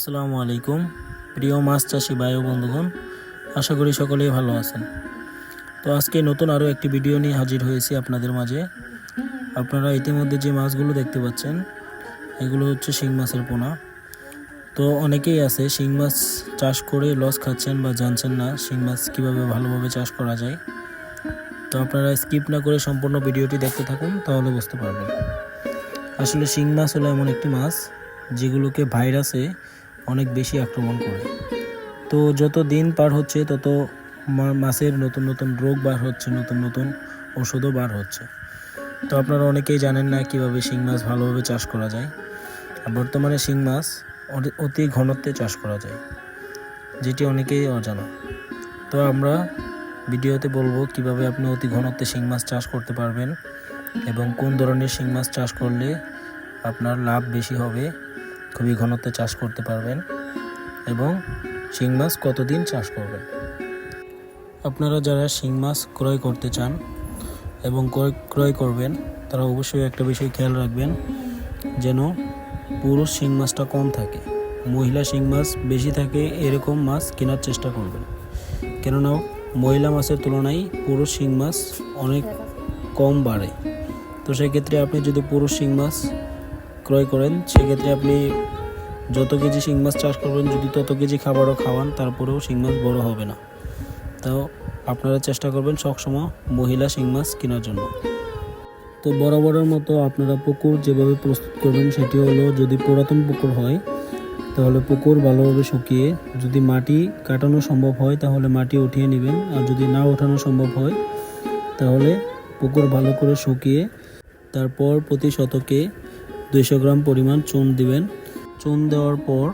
আসসালামু আলাইকুম। প্রিয় মাছ চাষি ভাই ও বন্ধুগণ, আশা করি সকলেই ভালো আছেন। তো আজকে নতুন আরও একটি ভিডিও নিয়ে হাজির হয়েছি আপনাদের মাঝে। আপনারা ইতিমধ্যে যে মাছগুলো দেখতে পাচ্ছেন, এগুলো হচ্ছে শিং মাছের পোনা। তো অনেকেই আছে শিং মাছ চাষ করে লস খাচ্ছেন বা জানছেন না শিং মাছ কীভাবে ভালোভাবে চাষ করা যায়। তো আপনারা স্কিপ না করে সম্পূর্ণ ভিডিওটি দেখতে থাকুন, তাহলে বুঝতে পারবেন। আসলে শিং মাছ হলো এমন একটি মাছ, যেগুলোকে ভাইরাসে অনেক বেশি আক্রমণ করে। তো যত দিন পার হচ্ছে, তত মাছের নতুন নতুন রোগ বার হচ্ছে, নতুন নতুন ওষুধও বার হচ্ছে। তো আপনারা অনেকেই জানেন না কীভাবে শিং মাছ ভালোভাবে চাষ করা যায়। আর বর্তমানে শিং মাছ অতি ঘনত্বে চাষ করা যায়, যেটি অনেকেই অজানা। তো আমরা ভিডিওতে বলব কীভাবে আপনি অতি ঘনত্বে শিং মাছ চাষ করতে পারবেন এবং কোন ধরনের শিং মাছ চাষ করলে আপনার লাভ বেশি হবে। খুবই ঘনত্ব চাষ করতে পারবেন এবং শিং মাছ কতদিন চাষ করবেন? আপনারা যারা শিং মাছ ক্রয় করতে চান এবং ক্রয় ক্রয় করবেন, তারা অবশ্যই একটা বিষয় খেয়াল রাখবেন, যেন পুরুষ শিং মাছটা কম থাকে। মহিলা শিং মাছ বেশি থাকে, এরকম মাছ কেনার চেষ্টা করবেন। কেননা, মহিলা মাছের তুলনায় পুরুষ শিং মাছ অনেক কম বাড়ে। তো সেক্ষেত্রে আপনি যদি পুরুষ শিং মাছ ক্রয় করেন, সেক্ষেত্রে আপনি যত কেজি শিং মাছ চাষ করবেন, যদি তত কেজি খাবারও খাওয়ান, তারপরেও শিং মাছ বড় হবে না। তো আপনারা চেষ্টা করবেন সবসময় মহিলা শিং মাছ কেনার জন্য। তো বরাবরের মতো আপনারা পুকুর যেভাবে প্রস্তুত করবেন, সেটি হলো যদি পুরাতন পুকুর হয়, তাহলে পুকুর ভালোভাবে শুকিয়ে, যদি মাটি কাটানো সম্ভব হয়, তাহলে মাটি উঠিয়ে নেবেন। আর যদি না ওঠানো সম্ভব হয়, তাহলে পুকুর ভালো করে শুকিয়ে, তারপর প্রতি শতকে দুইশো গ্রাম পরিমাণ চুন দিবেন। চুন দেওয়ার পর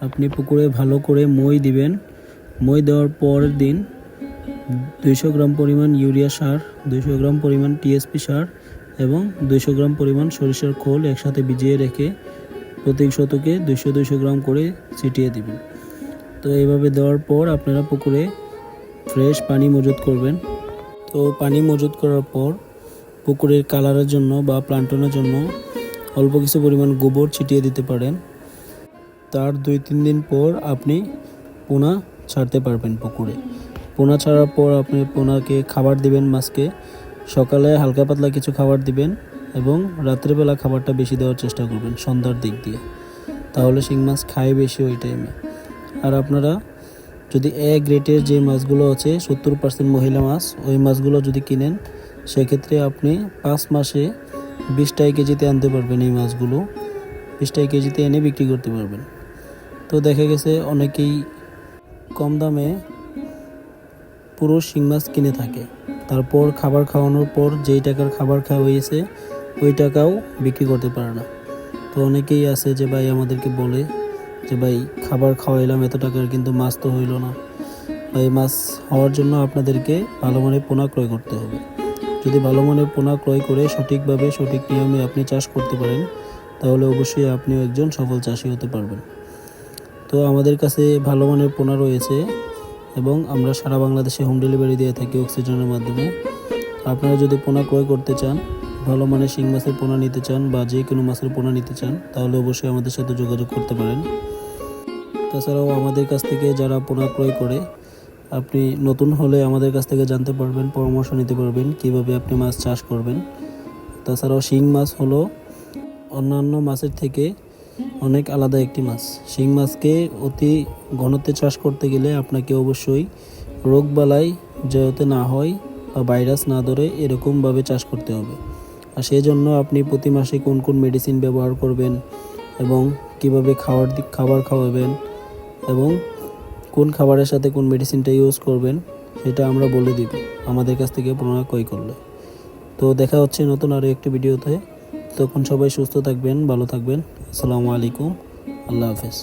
আপনি পুকুরে ভালো করে মই দিবেন। মই দেওয়ার পরের দিন দুইশো গ্রাম পরিমাণ ইউরিয়া সার, দুইশো গ্রাম পরিমাণ টিএসপি সার এবং দুইশো গ্রাম পরিমাণ সরিষার খোল একসাথে ভিজিয়ে রেখে প্রতি শতকে দুইশো দুইশো গ্রাম করে ছিটিয়ে দিবেন। তো এইভাবে দেওয়ার পর আপনারা পুকুরে ফ্রেশ পানি মজুত করবেন। তো পানি মজুত করার পর পুকুরের কালারের জন্য বা প্লান্টনের জন্য অল্প কিছু পরিমাণ গোবর ছিটিয়ে দিতে পারেন। তার দুই তিন দিন পর আপনি পোনা ছাড়তে পারবেন পুকুরে। পোনা ছাড়ার পর আপনি পোনাকে খাবার দিবেন মাছকে। সকালে হালকা পাতলা কিছু খাবার দিবেন এবং রাত্রেবেলা খাবারটা বেশি দেওয়ার চেষ্টা করবেন সন্ধ্যার দিক দিয়ে। তাহলে শিং মাছ খায় বেশি ওই টাইমে আর আপনারা যদি এ গ্রেটের যে মাছগুলো আছে, সত্তর পার্সেন্ট মহিলা মাছ, ওই মাছগুলো যদি কিনেন, সেক্ষেত্রে আপনি পাঁচ মাসে বিশটাই কেজিতে আনতে পারবেন এই মাছগুলো বিশটাই কেজিতে এনে বিক্রি করতে পারবেন। তো দেখা গেছে অনেকেই কম দামে পুরো শিং মাছ কিনে থাকে। তারপর খাবার খাওয়ানোর পর যেই টাকার খাবার খাওয়া হয়েছে, ওই টাকাও বিক্রি করতে পারে না। তো অনেকেই আছে যে ভাই আমাদেরকে বলে যে ভাই, খাবার খাওয়াইলাম, এত টাকার কিন্তু মাছ তো হইল না। এই মাছ হওয়ার জন্য আপনাদেরকে ভালো মানের পোনা ক্রয় করতে হবে। যদি ভালো মানের পোনা ক্রয় করে সঠিকভাবে সঠিক নিয়মে আপনি চাষ করতে পারেন, তাহলে অবশ্যই আপনিও একজন সফল চাষি হতে পারবেন। তো আমাদের কাছে ভালো মানের পোনা রয়েছে এবং আমরা সারা বাংলাদেশে হোম ডেলিভারি দিয়ে থাকি অক্সিজেনের মাধ্যমে। আপনারা যদি পোনা ক্রয় করতে চান, ভালো মানের শিং মাছের পোনা নিতে চান বা যে কোনো মাছের পোনা নিতে চান, তাহলে অবশ্যই আমাদের সাথে যোগাযোগ করতে পারেন। তাছাড়াও আমাদের কাছ থেকে যারা পোনা ক্রয় করে আপনি নতুন হলে আমাদের কাছ থেকে জানতে পারবেন, পরামর্শ নিতে পারবেন কীভাবে আপনি মাছ চাষ করবেন। তাছাড়াও শিং মাছ হলো অন্যান্য মাছের থেকে অনেক আলাদা একটি মাছ। শিং মাছকে অতি ঘনত্বে চাষ করতে গেলে আপনাকে অবশ্যই রোগবালাই যাতে না হয় বা ভাইরাস না ধরে এরকমভাবে চাষ করতে হবে। আর সেই জন্য আপনি প্রতি মাসে কোন কোন মেডিসিন ব্যবহার করবেন এবং কীভাবে খাবার খাবার খাওয়াবেন এবং কোন খাবারের সাথে কোন মেডিসিনটা ইউজ করবেন, সেটা আমরা বলে দিব। আমাদের কাছ থেকে প্রণয় কই করলে। তো দেখা হচ্ছে নতুন আরও একটি ভিডিওতে তখন সবাই সুস্থ থাকবেন, ভালো থাকবেন। আসসালামু আলাইকুম। আল্লাহ হাফেজ।